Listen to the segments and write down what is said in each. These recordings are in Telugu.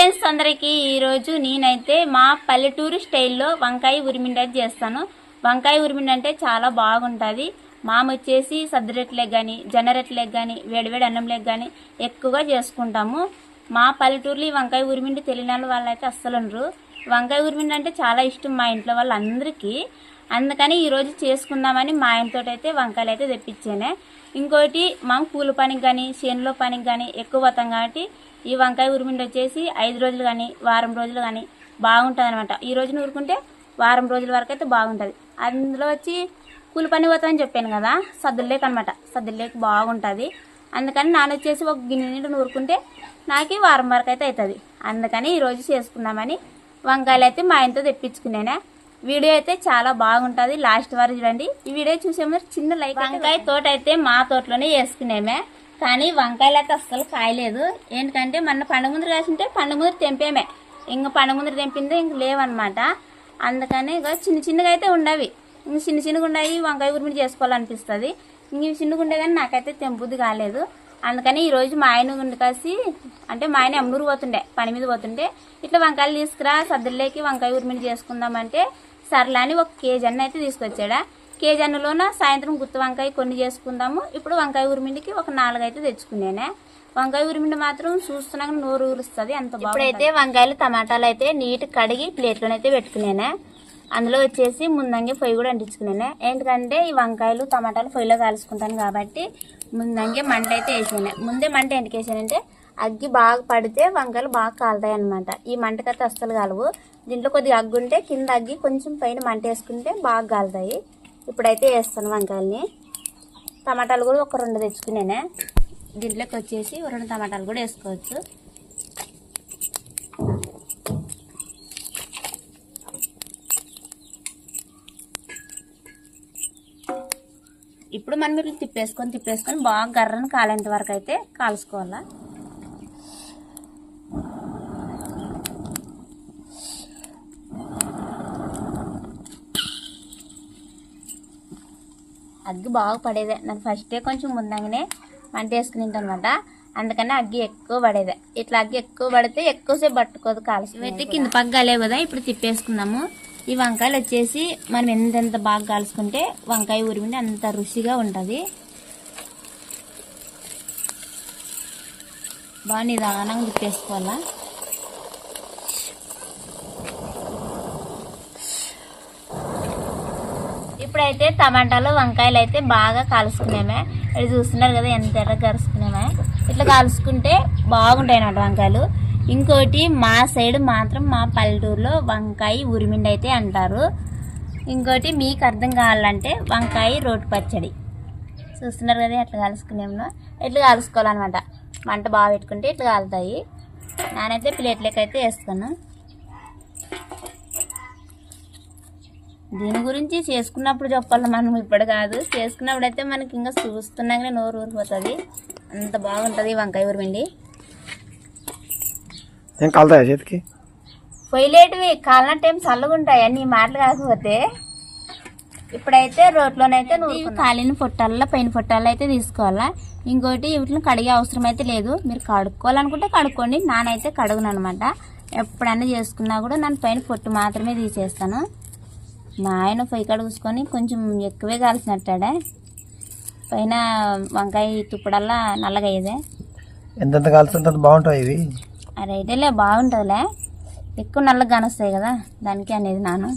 ఫ్రెండ్స్ అందరికీ ఈరోజు నేనైతే మా పల్లెటూరు స్టైల్లో వంకాయ ఉరిమిండి చేస్తాను. వంకాయ ఉరిమిండి అంటే చాలా బాగుంటుంది. మామ వచ్చేసి సద్దరెట్లేకి కానీ జనరెట్లకు కానీ వేడివేడి అన్నంలకు కానీ ఎక్కువగా చేసుకుంటాము. మా పల్లెటూరులో ఈ వంకాయ ఉరిమిండి తెలియని వాళ్ళైతే అస్సలు ఉండరు. వంకాయ ఉరిమిండి అంటే చాలా ఇష్టం మా ఇంట్లో వాళ్ళందరికీ. అందుకని ఈరోజు చేసుకుందామని మా ఆయనతో అయితే వంకాయలు అయితే తెప్పించానే. ఇంకోటి మా కూలి పనికి కానీ చేనులో పనికి కానీ ఎక్కువ పోతాం కాబట్టి ఈ వంకాయ ఉరిమిండి వచ్చేసి ఐదు రోజులు కానీ వారం రోజులు కానీ బాగుంటుంది అనమాట ఈ రోజున ఊరుకుంటే వారం రోజుల వరకు అయితే బాగుంటుంది. అందులో వచ్చి కూలి పని పోతామని చెప్పాను కదా సద్దులేక అనమాట సద్దులేక బాగుంటుంది. అందుకని నాన్న వచ్చేసి ఒక గిన్నె నిండు నూరుకుంటే నాకు వారం వరకు అయితే అవుతుంది అందుకని ఈరోజు చేసుకుందామని వంకాయలు అయితే మా ఆయనతో తెప్పించుకున్నానే. వీడియో అయితే చాలా బాగుంటుంది. లాస్ట్ వరకు చూడండి. ఈ వీడియో చూసే ముందు చిన్న లైక్ వంకాయ తోట అయితే మా తోటలోనే వేసుకునేమే కానీ వంకాయలు అయితే అస్సలు కాయలేదు. ఏంటంటే మొన్న పండుగ ముందు కాసింటే పండుగ ముందు తెంపేమే. ఇంక పండుగ ముందు తెంపిందే ఇంక లేవన్నమాట. అందుకని ఇక చిన్న చిన్నగా అయితే ఉండవి. ఇంక చిన్న చిన్నగా ఉండవి వంకాయ గురించి చేసుకోవాలనిపిస్తుంది. ఇంక ఇవి చిన్నగా ఉండే కానీ నాకైతే తెంపుద్ది కాలేదు. అందుకని ఈరోజు మా ఆయన ఉండి కాసి అంటే మా ఆయన అమ్మూరు పోతుండే పని మీద పోతుండే. ఇట్లా వంకాయలు తీసుకురా సద్దుల్లోకి వంకాయ ఉరిమిడి చేసుకుందామంటే సర్లా అని ఒక కేజీ అన్న అయితే తీసుకొచ్చాడా. కేజీ అన్నలోన సాయంత్రం గుత్తి వంకాయ కొన్ని చేసుకుందాము. ఇప్పుడు వంకాయ ఉరిమిండికి ఒక నాలుగు అయితే తెచ్చుకున్నానే వంకాయ ఉరిమిండి మాత్రం చూస్తున్నాక నోరు ఊరుస్తుంది అంత ఇప్పుడైతే వంకాయలు టమాటాలు అయితే నీట్ కడిగి ప్లేట్లోనైతే పెట్టుకున్నానే అందులో వచ్చేసి ముందంగి పొయ్యి కూడా అంటించుకున్నాను ఎందుకంటే ఈ వంకాయలు టమాటాలు పొయ్యిలో కాల్చుకుంటాను కాబట్టి ముందంగి మంట అయితే వేసాను. ముందే మంట ఎందుకు వేసానంటే అగ్గి బాగా పడితే వంకాయలు బాగా కాలుతాయి అనమాట ఈ మంటకైతే అస్సలు కాలవు. దీంట్లో కొద్దిగా అగ్గు ఉంటే కింద అగ్గి కొంచెం పైన మంట వేసుకుంటే బాగా కాలుతాయి. ఇప్పుడైతే వేస్తాను వంకాయల్ని. టమాటాలు కూడా ఒక రెండు తెచ్చుకున్నానే దీంట్లోకి వచ్చేసి రెండు టమాటాలు కూడా వేసుకోవచ్చు. ఇప్పుడు మనం ఇట్లా తిప్పేసుకొని తిప్పేసుకొని బాగా గర్రను కాలేంత వరకు అయితే కాల్చుకోవాలా. అగ్గి బాగా పడేదే. నాకు ఫస్టే కొంచెం ముందంగానే మంట వేసుకుని అనమాట అందుకని అగ్గి ఎక్కువ పడేదే. ఇట్లా అగ్గి ఎక్కువ పడితే ఎక్కువసేపు పట్టుకోదు కాల్చి అయితే కింద పగ్గాలే కదా ఇప్పుడు తిప్పేసుకుందాము. ఈ వంకాయలు వచ్చేసి మనం ఎంతెంత బాగా కాల్చుకుంటే వంకాయ ఉరిమిండి అంత రుచిగా ఉంటుంది. బాగా నిదానంగా తిప్పేసుకోవాలా? ఇప్పుడైతే టమాటాలు వంకాయలు అయితే బాగా కాలుసుకునేమే. ఇది చూస్తున్నారు కదా ఎంత ఎర్ర కలుసుకునేమే. ఇట్లా కలుసుకుంటే బాగుంటాయి అన్నమాట వంకాయలు. ఇంకోటి మా సైడ్ మాత్రం మా పల్లెటూరులో వంకాయ ఉరిమిండి అయితే అంటారు. ఇంకోటి మీకు అర్థం కావాలంటే వంకాయ రోటి పచ్చడి. చూస్తున్నారు కదా ఎట్లా కలుసుకునేమో. ఎట్లా కలుసుకోవాలన్నమాట. మంట బాగా పెట్టుకుంటే ఇట్లా కాలుతాయి. నానైతే ప్లేట్లకైతే అయితే దీని గురించి చేసుకున్నప్పుడు చెప్పాలి మనం ఇప్పుడు కాదు. చేసుకున్నప్పుడు అయితే మనకి ఇంకా చూస్తున్నాకనే నోరు ఊరిపోతుంది. అంత బాగుంటుంది వంకాయ ఊరిపిండి ఏం కలుతాయా చేతికి? పొయ్యిలేటివి కాలిన టైం చల్లగా ఉంటాయి అన్ని మాటలు కాకపోతే. ఇప్పుడైతే రోట్లోనైతే నువ్వు కాలిన పొట్టాల పైన పొట్టాలు అయితే తీసుకోవాలా? ఇంకోటి వీటిని కడిగే అవసరం అయితే లేదు. మీరు కడుక్కోవాలనుకుంటే కడుక్కోండి నానైతే కడుగును అనమాట ఎప్పుడన్నా చేసుకున్నా కూడా నన్ను పైన పొట్టు మాత్రమే తీసేస్తాను. మా ఆయన పొయ్యి కడుగుసుకొని కొంచెం ఎక్కువే కాల్చినట్టాడే. పైన వంకాయ తుప్పడల్లా నల్లగా అయ్యేదే ఎంతెంత కాలుతుంటే అంత బాగుంటాయి ఇవి? అరే ఇదేలే బాగుంటుందిలే. ఎక్కువ నల్లగా కానొస్తాయి కదా దానికి అనేది నాను.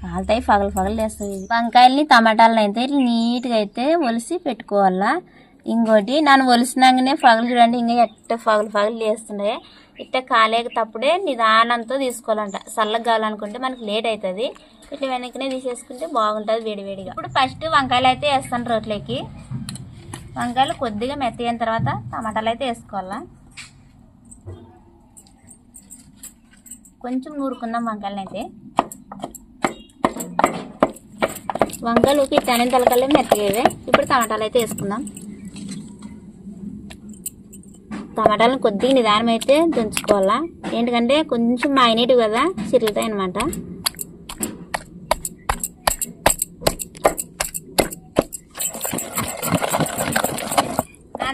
కాలుతాయి పగలు పగలు వేస్తాయి వంకాయల్ని టమాటాలని అయితే ఇట్లా నీట్గా అయితే ఒలిసి పెట్టుకోవాలా. ఇంకోటి నన్ను ఒలిసినాకనే పగలు చూడండి ఇంకా ఎట్ట పగలు పగలు వేస్తుండే ఇట్ట కాలేక తప్పుడే నిదానంతో తీసుకోవాలంట. చల్లగా కావాలనుకుంటే మనకి లేట్ అవుతుంది ఇట్లా వెనకనే తీసేసుకుంటే బాగుంటుంది వేడివేడిగా. ఇప్పుడు ఫస్ట్ వంకాయలు అయితే వేస్తాను రోట్లోకి. వంకాయలు కొద్దిగా మెత్త అయిన తర్వాత టమాటాలు అయితే వేసుకోవాలా. కొంచెం నూరుకుందాం వంకాయలను అయితే. వంకాయలు ఇట్టానే తలకాయలు మెత్తగేవే ఇప్పుడు టమాటాలు అయితే వేసుకుందాం. టమాటాలను కొద్దిగా నిదానం అయితే దంచుకోవాలా. ఏంటంటే కొంచెం మైనేటివ్ కదా చిరుగుతాయి అనమాట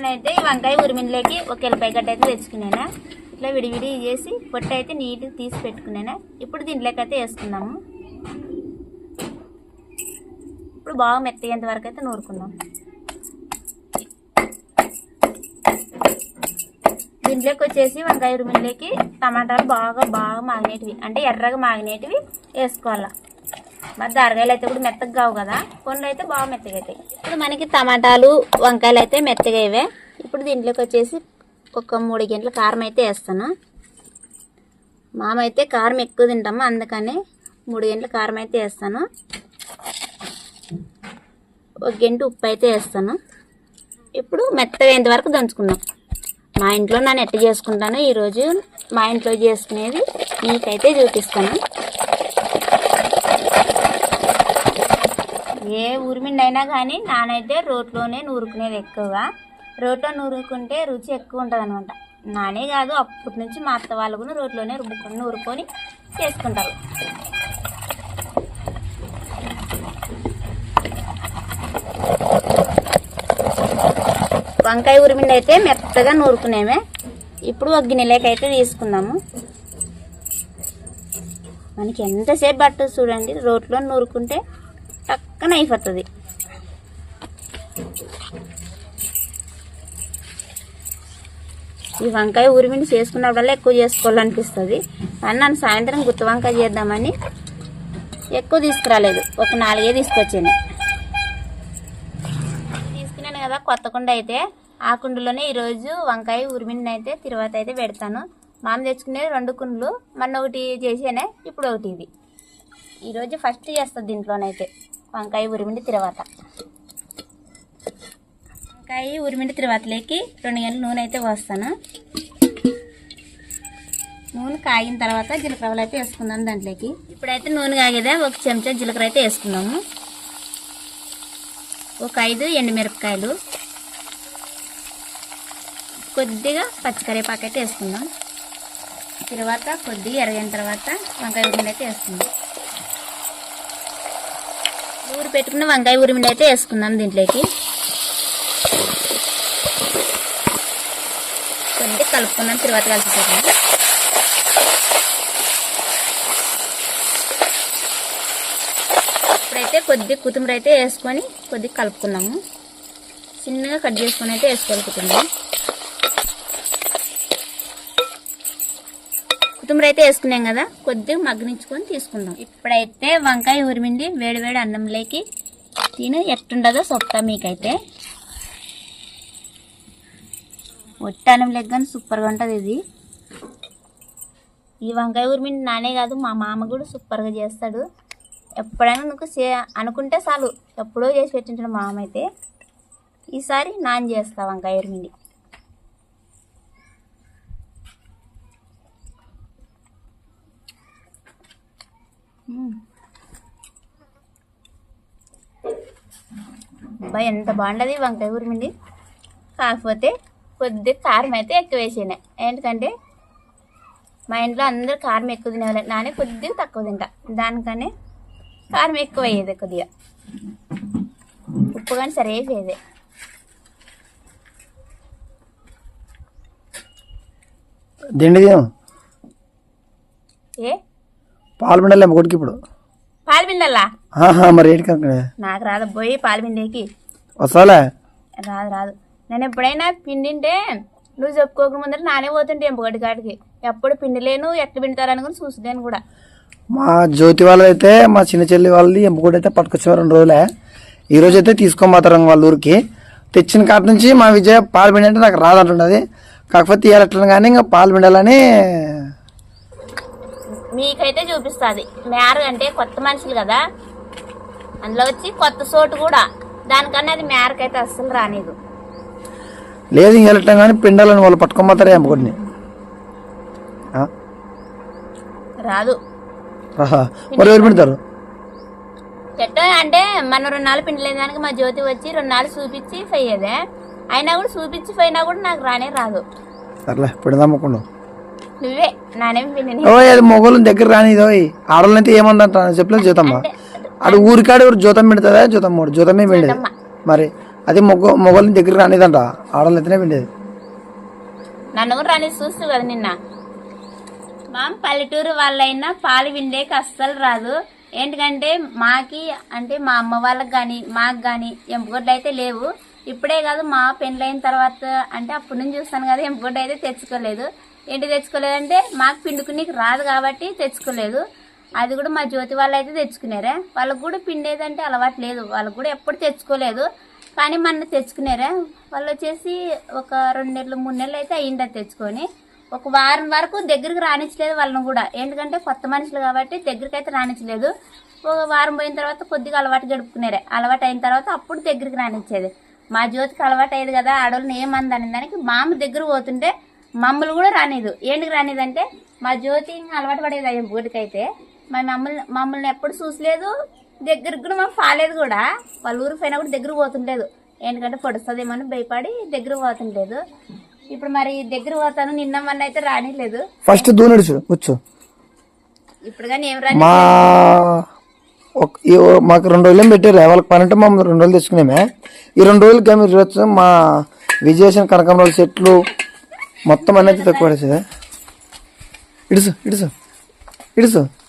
నేనైతే ఈ వంకాయ ఉరిమిలోకి ఒక ఎల్లిపాయ గడ్డ అయితే తెచ్చుకున్నాను. ఇట్లా విడివిడి చేసి పొట్టు అయితే నీట్గా తీసి పెట్టుకున్నాను. ఇప్పుడు దీంట్లోకి అయితే వేసుకుందాము. ఇప్పుడు బాగా మెత్తగేంత వరకు అయితే నూరుకుందాం. దీంట్లోకి వచ్చేసి వంకాయ ఉరుములకి టమాటాలు బాగా బాగా మాగినేటివి. అంటే ఎర్రగా మాగినేటివి వేసుకోవాలి. మరి దారగాయలు అయితే కూడా మెత్తగా కావు కదా. కొన్ని అయితే బాగా మెత్తగా అవుతాయి. ఇప్పుడు మనకి టమాటాలు వంకాయలు అయితే మెత్తగా ఇవే ఇప్పుడు దీంట్లోకి వచ్చేసి ఒక మూడు గంటల కారం అయితే వేస్తాను. మామైతే కారం ఎక్కువ తింటాము. అందుకని మూడు గంటల కారం అయితే వేస్తాను. ఒక గంట ఉప్పు అయితే వేస్తాను. ఇప్పుడు మెత్తగా వరకు దంచుకుందాం. మా ఇంట్లో నేను ఎట్ట చేసుకుంటాను ఈరోజు మా ఇంట్లో చేసుకునేది మీకైతే చూపిస్తాను. ఏ ఊరిమిండి అయినా కానీ నానైతే రోట్లోనే నూరుకునేది ఎక్కువగా. రోట్లో నూరుకుంటే రుచి ఎక్కువ ఉంటుంది అనమాట నానే కాదు అప్పటి నుంచి మా అత్త వాళ్ళు కూడా రోట్లోనే రుబ్బుకొని నూరుకొని చేసుకుంటారు. వంకాయ ఉరిమిండి అయితే మెత్తగా నూరుకునేమే. ఇప్పుడు ఒక గిన్నెలోకి అయితే తీసుకుందాము. మనకి ఎంతసేపు పట్టదు చూడండి. రోట్లో నూరుకుంటే టక్కన అయిపోతుంది. ఈ వంకాయ ఉరిమిండి చేసుకున్నప్పుడల్లా ఎక్కువ చేసుకోవాలనిపిస్తుంది. కానీ నన్ను సాయంత్రం గుత్తి వంకాయ చేద్దామని ఎక్కువ తీసుకురాలేదు. ఒక నాలుగే తీసుకొచ్చాను. తీసుకున్నాను కదా కొత్తకుండా అయితే. ఆ కుండలోనే ఈరోజు వంకాయ ఉరిమిని అయితే తిరువాత అయితే పెడతాను. మామ తెచ్చుకునే రెండు కుండలు మొన్న ఒకటి చేసానే ఇప్పుడు ఒకటి ఇది. ఈరోజు ఫస్ట్ చేస్తుంది దీంట్లోనైతే వంకాయ ఉరిమిండి తిరువాత. వంకాయ ఉరిమిండి తిరువాతలోకి రెండు గంటల నూనె అయితే పోస్తాను. నూనె కాగిన తర్వాత జీలకర్రలు అయితే వేసుకుందాం దాంట్లోకి. ఇప్పుడైతే నూనె కాగేదా ఒక చెంచా జీలకర్ర అయితే వేసుకుందాము. ఒక ఐదు ఎండుమిరపకాయలు. కొద్దిగా పచ్చికరేపాకు అయితే వేసుకుందాం. తర్వాత కొద్దిగా ఎరగిన తర్వాత వంకాయ ఉరిమిండి అయితే వేసుకుందాం. ఊరు పెట్టుకున్న వంకాయ ఉరిమిండి అయితే వేసుకుందాం దీంట్లోకి. కొద్దిగా కలుపుకుందాం తర్వాత కలిసిపోతాం ఇప్పుడైతే కొద్దిగా కొత్తిమీర అయితే వేసుకొని కొద్దిగా కలుపుకున్నాము చిన్నగా కట్ చేసుకొని అయితే వేసుకోవాలి కొత్తిమీర అయితే వేసుకున్నాం కదా కొద్దిగా మగ్గనించుకొని తీసుకుందాం. ఇప్పుడైతే వంకాయ ఉరిమిండి వేడివేడి అన్నంలోకి తిని ఎట్టుండదో చెప్తా మీకైతే. ఒట్టి అన్నం కానీ సూపర్గా ఉంటుంది ఇది. ఈ వంకాయ ఉరిమిండి నానే కాదు మా మామ కూడా సూపర్గా చేస్తాడు. ఎప్పుడైనా నువ్వు చే అనుకుంటే చాలు. ఎప్పుడో చేసి పెట్టించాడు మా మామ అయితే. ఈసారి నాన్ చేస్తా వంకాయ ఉరిమిండి. అబ్బా ఎంత బాగుండదు వంకాయ ఉరిమిండి కాకపోతే కొద్దిగా కారం అయితే ఎక్కువ వేసాను ఎందుకంటే మా ఇంట్లో అందరూ కారం ఎక్కువ తినేవాళ్ళు. నానే కొద్దిగా తక్కువ తింటా. దానికనే కారం ఎక్కువ అయ్యేది కొద్దిగా. ఉప్పు కానీ సరే వేసేది. దిండి ఏ? పాలు పిండాలి కొడుకు ఇప్పుడు. పాలు పిండల్లా ఆహా, మరి నాకు రాదు పోయి పాలు పిండేకి. వస్తాలే రాదు రాదు. నేను ఎప్పుడైనా పిండింటే నువ్వు చెప్పుకోక ముందర నానే పోతుంటే ఎంపగడ్డి కాడికి. ఎప్పుడు పిండిలేను ఎట్లా పిండుతారని కూడా చూసులేను కూడా. మా జ్యోతి వాళ్ళైతే మా చిన్న చెల్లి వాళ్ళది ఎంపుకోటి అయితే పట్టుకొచ్చారు రెండు రోజులే. ఈ రోజు అయితే తీసుకోమాతారు వాళ్ళ ఊరికి. తెచ్చిన కాడ నుంచి మా విజయ పాలు పిండి అంటే నాకు రాదంటున్నది కాకపోతే ఇవాళ ఎట్లా కానీ ఇంకా పాలు పిండాలని మీకైతే చూపిస్తుంది. మేర అంటే కొత్త మనుషులు కదా? అందులో వచ్చి కొత్త చోటు కూడా. దానికన్నా అది మేరకైతే అస్సలు రానిదు. లేదు ఇంక ఎట్లా కానీ పిండాలని వాళ్ళు పట్టుకోమాతారు ఎంపుకోటిని రాదు. మరి ఎవరు పిండుతారు? ఎట్ట అంటే మన రెండు నాలుగు పిండలేదు కనుక మా జ్యోతి వచ్చి రెండు నాలుగు చూపించి పోయేదే. అయినా కూడా చూపించి పోయినా కూడా నాకు రానే రాదు. సర్లే పిండదామకుండా నువ్వే నానేం పిండిని. ఓ అది మొగోళ్ళని దగ్గర రానిదో ఆడవాళ్ళైతే ఏమందంట? చెప్పలేదు జ్యోతమ్మ. ఆడు ఊరికాడు జ్యోతం పెడుతుందా జ్యోతం మూడు జ్యోతమే పిండేది. మరి అది మొగ్గ మొగోళ్ళని దగ్గర రానిదంట. అయితేనే పిండేది నన్ను కూడా రాని చూస్తూ కదా నిన్న. మా పల్లెటూరు వాళ్ళైనా పాలు విండేకి అస్సలు రాదు. ఏంటంటే మాకి అంటే మా అమ్మ వాళ్ళకి కానీ మాకు కానీ ఎంపుగొడ్లు అయితే లేవు. ఇప్పుడే కాదు మా పెళ్ళైన తర్వాత అంటే అప్పటి నుంచి చూస్తాను కదా ఎంపుగొడ్డు అయితే తెచ్చుకోలేదు. ఏంటి తెచ్చుకోలేదంటే మాకు పిండుకునేకి రాదు కాబట్టి తెచ్చుకోలేదు. అది కూడా మా జ్యోతి వాళ్ళు అయితే తెచ్చుకున్నారా. వాళ్ళకు కూడా పిండేదంటే అలవాటు లేదు. వాళ్ళకు కూడా ఎప్పుడు తెచ్చుకోలేదు. కానీ మొన్న తెచ్చుకున్నారా. వాళ్ళు వచ్చేసి ఒక రెండు నెలలు మూడు నెలలు అయితే అయ్యింది తెచ్చుకొని. ఒక వారం వరకు దగ్గరికి రానిచ్చలేదు వాళ్ళని కూడా. ఎందుకంటే కొత్త మనుషులు కాబట్టి దగ్గరికి అయితే రానిచ్చలేదు. ఒక వారం పోయిన తర్వాత కొద్దిగా అలవాటు గడుపుకున్నారే. అలవాటు అయిన తర్వాత అప్పుడు దగ్గరికి రానిచ్చేది. మా జ్యోతికి అలవాటు అయ్యేది కదా ఆడవాళ్ళని ఏమంది అనే దానికి మామ దగ్గర పోతుంటే మమ్మల్ని కూడా రానిదు. ఏంటికి రానిదంటే మా జ్యోతి అలవాటు పడేది అయ్యే బూటికైతే మా మమ్మల్ని మమ్మల్ని ఎప్పుడు చూసలేదు. దగ్గరికి కూడా మాకు పాలేదు కూడా. వాళ్ళ ఊరికి పోయినా కూడా దగ్గర పోతుండలేదు. ఎందుకంటే పొడుస్తుందేమో అని భయపడి దగ్గర పోతుండలేదు. ఇప్పుడు మరి దగ్గర పోతాను నిన్న మొన్న అయితే రానిలేదు. ఫస్ట్ దూనడుచు వచ్చు ఇప్పుడు కానీ ఏం రాని మా ఒక ఈ ఓ- మాకు రెండు రోజులు పెట్టారు వాళ్ళకి పని అంటే మమ్మల్ని రెండు రోజులు తెచ్చుకునేమే. ఈ రెండు రోజులకి మీరు చూడొచ్చు మా విజయేషన్ కనకాంబరాల చెట్లు మొత్తం అనేది తక్కువ పడేసేది. ఇడుసు ఇడుసు ఇడుసు.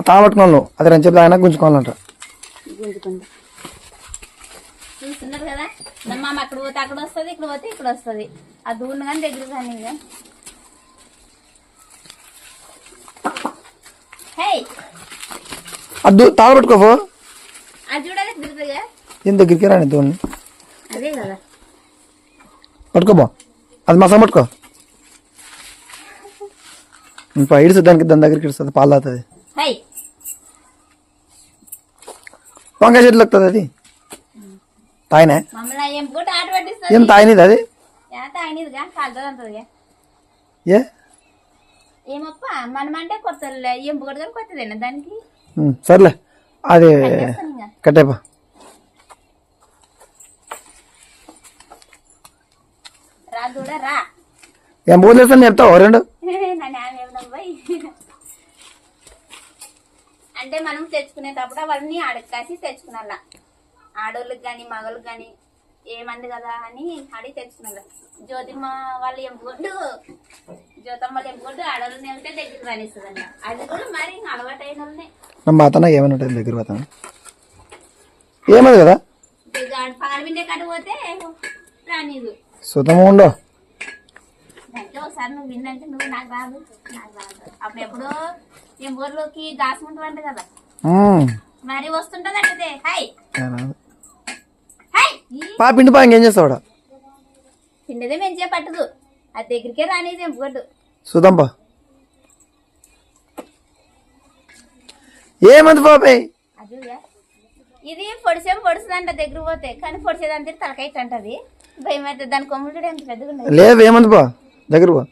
ఆ తాగబట్టుకున్నాను అది రెండు చెప్పి ఆయన గుంజుకోవాలంట. చూస్తున్నారు కదా? అక్కడ పోతే అక్కడ వస్తుంది ఇక్కడ పోతే ఇక్కడ వస్తుంది. ఆ కానీ దగ్గర ఇక. తిరుగుతుందిగా. ఏం దగ్గరికి రాని కదా. పట్టుకోబో అది మసాలా పట్టుకో. ఇడుసు దానికి దాని దగ్గరికి ఇడుస్తుంది పాలు హై! వంకాయ చెట్లు వస్తుంది అది. మమ్మల్ని ఏం తాగినది అది? ఏ? ఏమప్ప మనమంటే కొత్తదేనా దానికి సర్లే అది చేస్తాను. కట్టేపా ఏం పోలేస్తాను చెప్తావు? రెండు నన్ను ఆమె ఏమన్నా పోయి అంటే మనం తెచ్చుకునేటప్పుడు అవన్నీ అడగాసి తెచ్చుకున్నాల ఆడోళ్ళకి కానీ మగోళ్ళకి కానీ ఏమంది కదా అని అడిగి తెచ్చుకున్నారు జ్యోతిమ్మ వాళ్ళు ఎంపుకొండు జ్యోతమ్మ వాళ్ళు ఎంపుకొండు ఆడోళ్ళని వెళ్తే దగ్గర రానిస్తుందంట. అది కూడా మరి అలవాటు అయిన వాళ్ళనే నా బాతన ఏమైనా ఉంటుంది దగ్గర పోతాను. ఏమది కదా? ఇక ఆడ పాలు పిండే కట్ట పోతే రానిదు. సుతము ఉండో. అంటే ఒకసారి నువ్వు విన్నంటే నువ్వు నాకు రాదు నాకు రాదు. అప్పుడు ఎప్పుడో ఊర్లోకి దాచుకుంటావంట కదా. ఉమ్, మరి వస్తుంటది అంటే హాయ్ ఏనాది. హాయ్ ఈ పా పిండి పా ఇంకేం చేస్తావాడా పిండిదే మంచిగా పట్టదు. అది దగ్గరికే రానిది ఎంపుకొద్దు చూద్దాంపా ఏమంది పాపాయ్ అదిగా ఇది పొడిసేం పొడుస్తుందంట దగ్గర పోతే. కానీ పొడిసేదంతా తలకైట్ అంటది. భయం అయితే దాని కొమ్ములు కూడా ఎంత పెద్దగా లేదు ఏమంది పా? దగ్గర పో.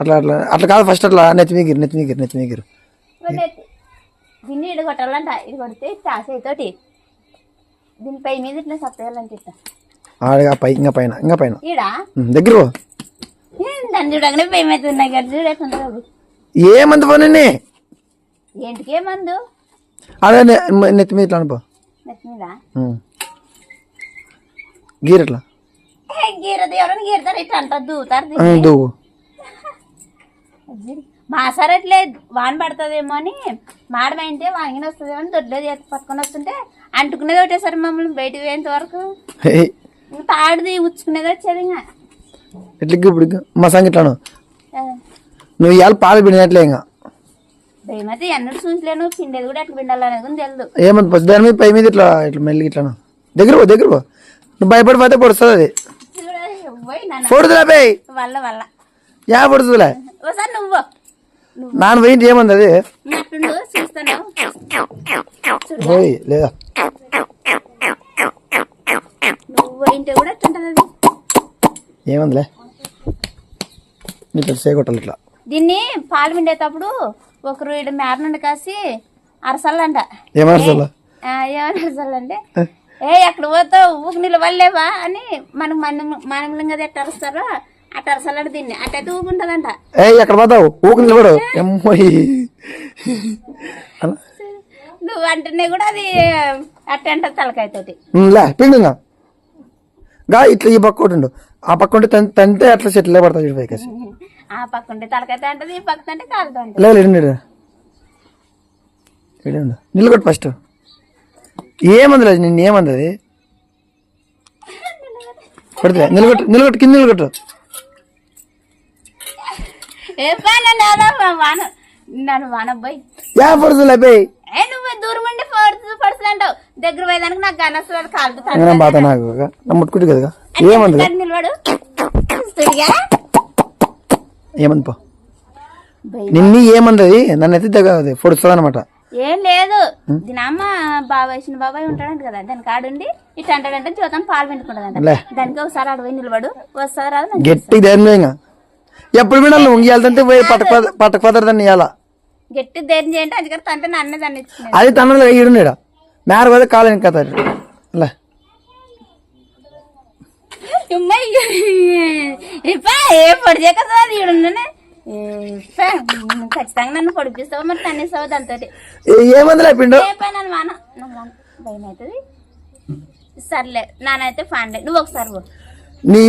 అట్లా అట్లా. అట్లా కాదు ఫస్ట్ అట్లా. నెత్తిమీగిరి నెత్తిమీగిరి నెత్తిమీగిరి దీన్ని ఇడు కొట్టాలంట. ఇది కొడితే తాసే తోటి. దీనిపై మీద ఇట్లా సత్తేయాలంట ఇట్లా ఆడగా పై ఇంకా పైన ఇంకా పైన. దగ్గర పో. ఏం దాన్ని చూడగానే భయం అది ఏమంది పోనీ ఏంటికే మందు? అదే నెత్తి మీద ఇట్లా అనుకో నెత్తి మీద? గీర్ ఇట్లా ఏ, గీరది ఎవరైనా గీరతారు? ఇట్లా అంటారు దూతారు దీన్ని. మా సార్ అట్లే వాన పడుతుందేమో అని మాడమైంటే వాంగిన వస్తుందేమో అని దొడ్లేదు ఎత్తి పట్టుకొని వస్తుంటే అంటుకునేది ఒకటేసారి మమ్మల్ని బయటకు పోయేంత వరకు. తాడుది ఉచ్చుకునేది వచ్చేది ఇంకా. ఇట్లా ఇప్పుడు. మా ఆ, నువ్వు ఇవాళ పాలు పిండినట్లే ఇంకా. భయమైతే ఎన్నడూ చూసలేను పిండేది కూడా ఎట్లా పిండాలనేది తెలియదు ఏమంది పో, దాని మీద పై మీద ఇట్లా ఇట్లా మెల్లిగా ఇట్లాను దగ్గర పో దగ్గర పో. నువ్వు భయపడిపోతే పొడుస్తుంది అది. పోయి వల్ల వల్ల. యా పొడుతుందిలే. ఒకసారి నువ్వు. నాన్న పోయింది ఏమంది అది. పోయి లేదా. ఏమందిలే. నీ పెద్ద చేయగొట్టాలి ఇట్లా. దీన్ని పాలు పిండేటప్పుడు ఒకరు మేర నుండి కాసి అరసల్లంట. ఏమని అరసల్లంటే ఏ? ఎక్కడ పోతావు? ఊకి నిలబడలేవా అని మనకు మనం మనం కదా ఎట్ట అరుస్తారో? దీన్ని. ఏ ఎక్కడ పోతావు? ఊకు నిలబడు. ఎమ్మోయి. అలా. నువ్వు అంటేనే కూడా అది లే గా ఇట్లా ఈ పక్క ఉండు ఆ పక్క ఉంటే తన్- తంతే అట్లా చెట్లే పడతాయి చూడు పైకి ఆ పక్క ఉంటే తలకాయ అంటది ఈ పక్క అంటే కాలుతో అంటది లేదు ఇడు ఇడు. ఉండు. నిలబెట్టు ఫస్ట్. ఏమంది లేదు నిన్ను ఏమంది అది కొడితే నిలబెట్టు నిలబెట్టు కింద నిలబెట్టు నన్ను వాన? నన్ను వానబ్బాయి యా పడుతుంది అయిపోయి ఏ నువ్వు దూరం ఉండి పడుతుంది పడుతుంది అంటావు. దగ్గర పోయేదానికి నాకు ముట్టుకుంటు కదా? ఏమంది నిలబడు? ఏమంది పో. భయం. నిన్ను ఏమంది అది నన్ను అయితే దగ్గర పొడుస్తుంది అనమాట ఏం లేదు. దీని అమ్మ బాబాయ్ చిన్న బాబాయ్ ఉంటాడంట కదా దాని కాడుండి ఇట్లా అంటాడంటే జ్యోతం పాలు పిండుకుంటదంట లే. దానికి ఒకసారి అడవి నిలబడు నాకు గట్టి ధైర్యం ఎప్పుడు వినాలి ఉంగి వెళ్తుంటే పోయి పట్టక పట్టక పదరు దాన్ని ఇవ్వాలా గట్టి ధైర్యం చేయండి అందుకని తంటే నన్నే దాన్ని అది తనలో ఈడున్నాడు మేర పోతే కాలని కథ లే. ఏ పొడి చేయక సార్ ఈడున్నానే ఖచ్చితంగా నన్ను పొడిపిస్తావు మరి తన్నిస్తావు దాంతో ఏమందిలే పిండు? వాన. భయం అవుతుంది సర్లే నానైతే ఫాన్లే నువ్వు ఒకసారి నీ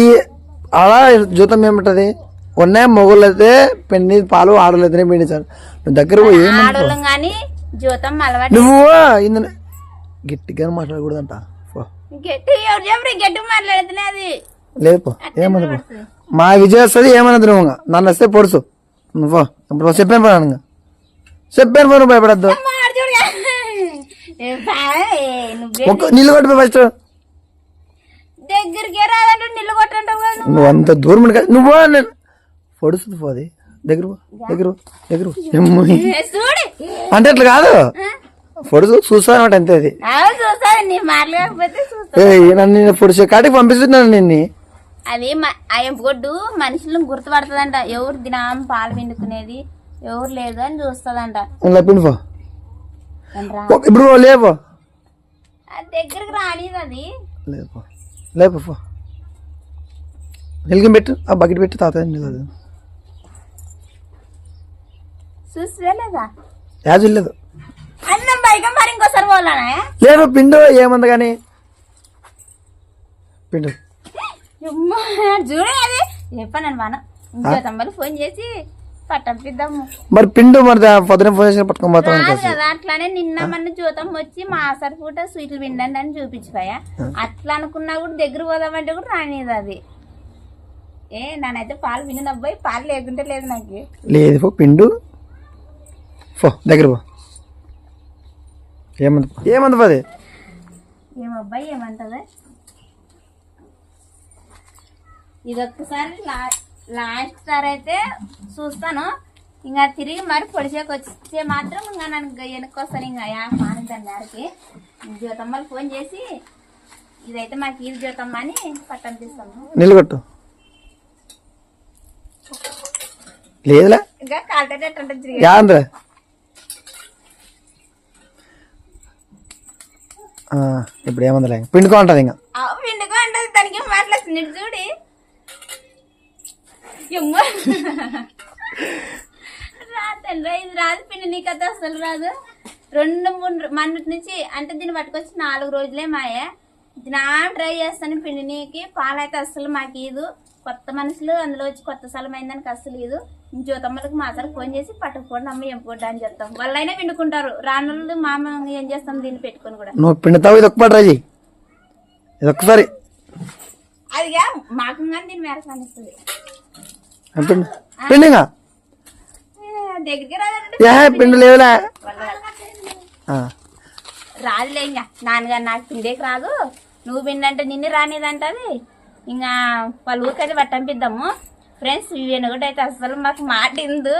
అలా జీతం ఏముంటది? ఉన్నాయి మొగుళ్ళు అయితే పెండి పాలు ఆడలు అయితేనే పిండించారు నువ్వు దగ్గర పోయి ఏమని ఆడోళ్ళం కానీ జ్యోతం అలవాటు. నువ్వు ఇందు గట్టిగా మాట్లాడకూడదంట పో. గట్టి ఎవరు చెప్పరు గట్టి మాట్లాడుతున్నా అది. లేదు పో మా విజయ్ వస్తుంది ఏమన్నది నువ్వు ఇంకా. నన్ను వస్తే పొడుసు. నువ్వు. ఇప్పుడు చెప్పాను పో ఇంకా. చెప్పాను పో నువ్వు భయపడద్దు. మాడు చూడుగా. ఏ బా, ఏ నువ్వే ఒక్క నీళ్ళు కొట్టు ఫస్ట్. దగ్గరికి రాదంటే నిల్లు కొట్టంటావు కదా నువ్వు. నువ్వు అంత దూరం ఉండి కదా- నువ్వు నేను పొడుస్తుంది పోది. దగ్గర దగ్గర దగ్గర అంటే అట్లా కాదు. పొడుసు చూస్తా అనమాట అంతే అది. చూస్తాను. నన్ను నేను పొడిచే కాటికి పంపిస్తున్నాను నిన్ను. అది ఎంపుగొడ్డు మనుషులను గుర్తుపడుతుందంట. ఎవరు దినం పాలు పిండుకునేది ఎవరు లేదు అని చూస్తుందంట. ఇలా పిండి పో. ఏంట్రా? పో, ఇప్పుడు లేపో దగ్గరికి రానిది అది. లేపో లేపో పో నిలిగి పెట్టు. ఆ బకెట్ పెట్టి తాత యాజు లేదు అన్నం మరి ఇంకోసారి పోలానా లేదు పిండు ఏముంది కానీ. పిండు. చూడే అది. చెప్పాను మన ఇంకో తమ్మలు ఫోన్ చేసి పట్టంపిద్దాము మరి పిండు మరి పొద్దున ఫోన్ చేసిన పట్టుకొని కాదు అట్లానే నిన్న మన జ్యోతం వచ్చి మా ఆసరి పూట స్వీట్లు పిండండి అని చూపించిపోయా. అట్లా అనుకున్నా కూడా దగ్గర పోదామంటే కూడా రానిది అది. ఏ నానైతే పాలు విన్న అబ్బాయి పాలు లేకుంటే లేదు నాకు. లేదు పిండు. పో దగ్గర పో. ఏమంది ఏమంది పది? ఏమబ్బాయి ఏమంటది? ఇదొక్కసారి లా లాస్ట్ సారి అయితే చూస్తాను. ఇంకా తిరిగి మరి పొడిసేకి వచ్చే మాత్రం ఇంకా నన్ను వెనక్కొస్తాను ఇంకా యా మానిద్దాం గారికి. జ్యోతమ్మలు ఫోన్ చేసి ఇదైతే మాకు ఇది జ్యోతమ్మ అని పట్టంపిస్తాము నిలగొట్టు. లేదులే. ఇంకా కాల్టేటట్టు ఉంటుంది ఇప్పుడు ఏముందిలే పిండుకో ఉంటుంది ఇంకా. పిండుకో ఉంటది దానికి మాట్లాడుతుంది? చూడి. ఎమ్మో. రాదండి రైజ్ రాదు పిండి నీకు అయితే అసలు రాదు. రెండు మూడు మన్నటి నుంచి అంటే దీన్ని పట్టుకొచ్చి నాలుగు రోజులే మాయే. నా ట్రై చేస్తాను పిండి నీకి పాలైతే అస్సలు మాకు ఇదు కొత్త మనుషులు అందులో వచ్చి కొత్త స్థలం అయిందానికి అస్సలు ఇదు జ్యోతమ్మలకు మా ఫోన్ చేసి పట్టుకుపోండి అమ్మ ఏం పోటీ అని చెప్తాం. వాళ్ళైనా పిండుకుంటారు రానులు మామ ఏం చేస్తాం దీన్ని పెట్టుకొని కూడా. నువ్వు పిండుతావు ఇది ఒక్క ట్రై చెయ్యి ఇది ఒక్కసారి. అదిగా మాకు కానీ దీని మేరకు అనిస్తుంది ఆ, పిండు? పిండు ఇంకా దగ్గరికి రాదంటే పిండు. లేవులే. రాదులే ఇంకా నాన్నగారు నాకు పిండేకి రాదు. నువ్వు పిండంటే నిన్ను రానిదంటది. ఇంకా వాళ్ళ ఊరికైతే పట్టంపిద్దాము ఫ్రెండ్స్ వెనుకటి అయితే అసలు మాకు మాట ఇందు.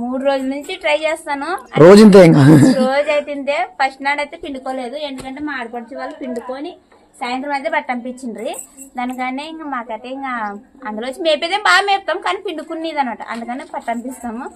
మూడు రోజుల నుంచి ట్రై చేస్తాను. రోజు రోజు అయితే ఫస్ట్ నాడు అయితే పిండుకోలేదు. ఎందుకంటే మా ఆడపడిచి వాళ్ళు పిండుకొని సాయంత్రం అయితే పట్టంపించిండ్రి దానికనే ఇంకా మాకైతే ఇంకా అందులో వచ్చి మేపేదే బాగా మేపుతాం. కానీ పిండుకునేది అనమాట అందుకనే పట్టంపిస్తాము